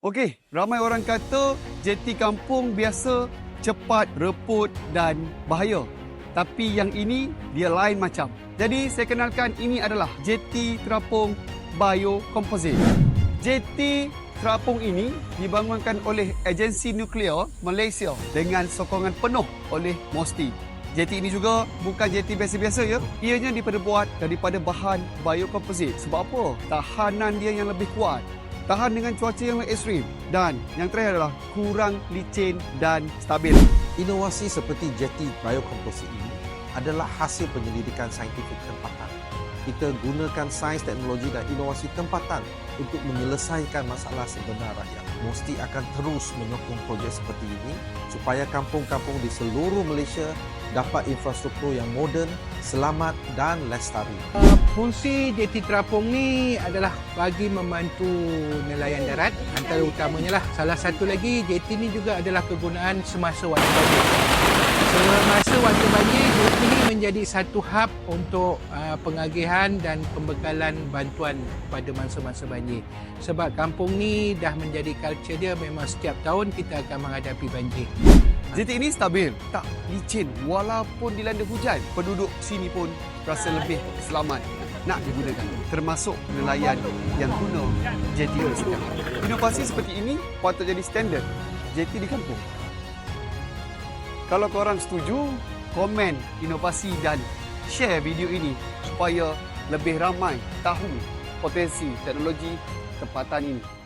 Okey, ramai orang kata jeti kampung biasa cepat, reput dan bahaya. Tapi yang ini dia lain macam. Jadi saya kenalkan ini adalah jeti terapung biocomposite. Jeti terapung ini dibangunkan oleh agensi nuklear Malaysia dengan sokongan penuh oleh MOSTI. Jeti ini juga bukan jeti biasa-biasa ya. Ianya diperbuat daripada bahan biocomposite. Sebab apa? Tahanan dia yang lebih kuat tahan dengan cuaca yang ekstrim dan yang terakhir adalah kurang licin dan stabil. Inovasi seperti jeti biocomposite ini adalah hasil penyelidikan saintifik tempatan. Kita gunakan sains, teknologi dan inovasi tempatan untuk menyelesaikan masalah sebenar rakyat. Mesti akan terus menyokong projek seperti ini supaya kampung-kampung di seluruh Malaysia dapat infrastruktur yang moden, selamat dan lestari. Uh, fungsi jeti terapung ni adalah bagi membantu nelayan darat antara utamanya lah. Salah satu lagi jeti ni juga adalah kegunaan semasa waktu banjir. Semasa waktu banjir jeti ni menjadi satu hub untuk uh, pengagihan dan pembekalan bantuan pada masa-masa banjir. Sebab kampung ni dah menjadi culture dia memang setiap tahun kita akan menghadapi banjir. Jeti ini stabil, tak licin walaupun dilanda hujan. Penduduk sini pun rasa lebih selamat nak digunakan. Termasuk nelayan yang guna jeti ini sekarang. Inovasi seperti ini patut jadi standard jeti di kampung. Kalau korang setuju, komen inovasi dan share video ini supaya lebih ramai tahu potensi teknologi tempatan ini.